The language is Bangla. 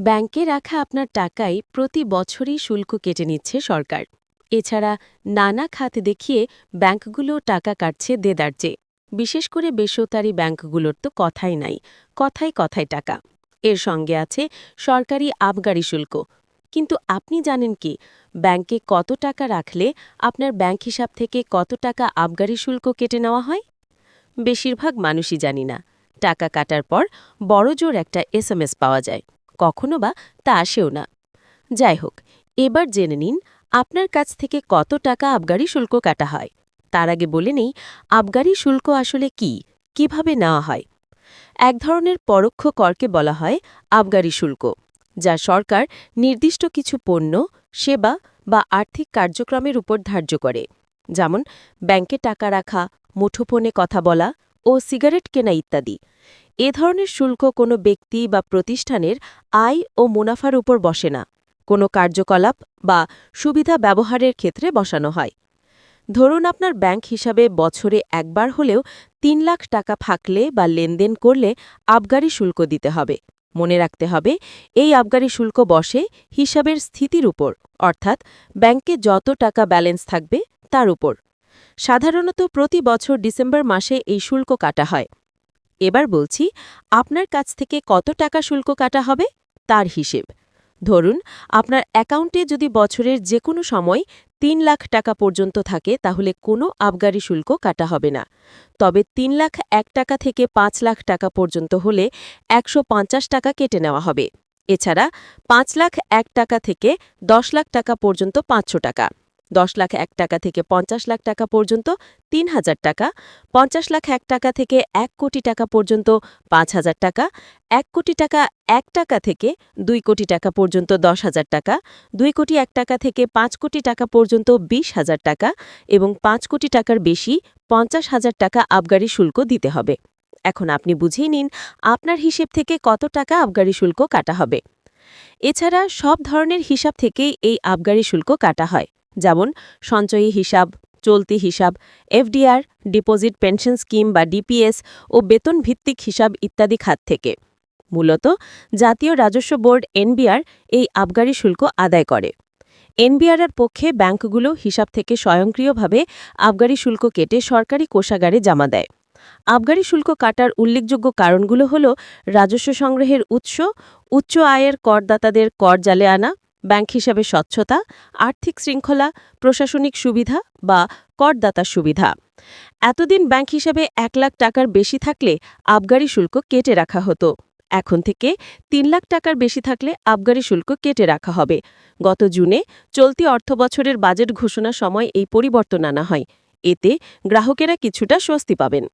ব্যাংকে রাখা আপনার টাকায় প্রতি বছরই শুল্ক কেটে নিচ্ছে সরকার। এছাড়া নানা খাত দেখিয়ে ব্যাংকগুলো টাকা কাটছে দেদার বিশেষ করে বেসরকারি ব্যাংকগুলোর তো কথাই নাই কথায় কথায় টাকা। এর সঙ্গে আছে সরকারি আবগারি শুল্ক। কিন্তু আপনি জানেন কি, ব্যাংকে কত টাকা রাখলে আপনার ব্যাংক হিসাব থেকে কত টাকা আবগারি শুল্ক কেটে নেওয়া হয়? বেশিরভাগ মানুষই জানি না। টাকা কাটার পর বড়জোর একটা এসএমএস পাওয়া যায়। কখনো বা তা আসেও না। যাই হোক এবার জেনে নিন আপনার কাছ থেকে কত টাকা আবগারি শুল্ক কাটা হয়। তার আগে বলে নেই আবগারি শুল্ক আসলে কি, কীভাবে নেওয়া হয়। এক ধরনের পরোক্ষ করকে বলা হয় আবগারি শুল্ক, যা সরকার নির্দিষ্ট কিছু পণ্য, সেবা বা আর্থিক কার্যক্রমের উপর ধার্য করে। যেমন ব্যাংকে টাকা রাখা, মুঠোফোনে কথা বলা ও সিগারেট কেনা ইত্যাদি। এ ধরনের শুল্ক কোনো ব্যক্তি বা প্রতিষ্ঠানের আয় ও মুনাফার উপর বসে না। কোনো কার্যকলাপ বা সুবিধা ব্যবহারের ক্ষেত্রে বসানো হয়। ধরুন আপনার ব্যাংক হিসাবে বছরে একবার হলেও তিন লাখ টাকা ফাঁকলে বা লেনদেন করলে আবগারি শুল্ক দিতে হবে। মনে রাখতে হবে, এই আবগারি শুল্ক বসে হিসাবের স্থিতির উপর, অর্থাৎ ব্যাংকে যত টাকা ব্যালেন্স থাকবে তার উপর। সাধারণত প্রতি বছর ডিসেম্বর মাসে এই শুল্ক কাটা হয়। এবার বলছি, আপনার কাছ থেকে কত টাকা শুল্ক কাটা হবে? তার হিসেব। ধরুন, আপনার অ্যাকাউন্টে যদি বছরের যে কোনো সময় তিন লাখ টাকা পর্যন্ত থাকে, তাহলে কোনো আবগারি শুল্ক কাটা হবে না। তবে তিন লাখ এক টাকা থেকে পাঁচ লাখ টাকা পর্যন্ত হলে একশো পঞ্চাশ টাকা কেটে নেওয়া হবে। এছাড়া পাঁচ লাখ এক টাকা থেকে দশ লাখ টাকা পর্যন্ত পাঁচশো টাকা। দশ লাখ এক টাকা থেকে পঞ্চাশ লাখ টাকা পর্যন্ত তিন হাজার টাকা, পঞ্চাশ লাখ এক টাকা থেকে এক কোটি টাকা পর্যন্ত পাঁচ হাজার টাকা, এক কোটি টাকা এক টাকা থেকে দুই কোটি টাকা পর্যন্ত দশ হাজার টাকা, দুই কোটি এক টাকা থেকে পাঁচ কোটি টাকা পর্যন্ত বিশ হাজার টাকা এবং পাঁচ কোটি টাকার বেশি পঞ্চাশ হাজার টাকা আবগারি শুল্ক দিতে হবে। এখন আপনি বুঝেই নিন আপনার হিসেব থেকে কত টাকা আবগারি শুল্ক কাটা হবে। এছাড়া সব ধরনের হিসাব থেকেই এই আবগারি শুল্ক কাটা হয়। যেমন সঞ্চয়ী হিসাব, চলতি হিসাব, এফডিআর, ডিপোজিট পেনশন স্কিম বা ডিপিএস ও বেতন ভিত্তিক হিসাব ইত্যাদি খাত থেকে। মূলত জাতীয় রাজস্ব বোর্ড এনবিআর এই আবগারি শুল্ক আদায় করে। এনবিআরের পক্ষে ব্যাংকগুলো হিসাব থেকে স্বয়ংক্রিয়ভাবে আবগারি শুল্ক কেটে সরকারি কোষাগারে জমা দেয়। আবগারি শুল্ক কাটার উল্লেখযোগ্য কারণগুলো হল রাজস্ব সংগ্রহের উৎস, উচ্চ আয়ের করদাতাদের কর জালে আনা ব্যাংক হিসাবে স্বচ্ছতা, আর্থিক শৃঙ্খলা, প্রশাসনিক সুবিধা বা করদাতার সুবিধা। এতদিন ব্যাংক হিসাবে এক লাখ টাকার বেশি থাকলে আবগারি শুল্ক কেটে রাখা হতো। এখন থেকে তিন লাখ টাকার বেশি থাকলে আবগারি শুল্ক কেটে রাখা হবে। গত জুনে চলতি অর্থবছরের বাজেট ঘোষণার সময় এই পরিবর্তন আনা হয়। এতে গ্রাহকেরা কিছুটা স্বস্তি পাবেন।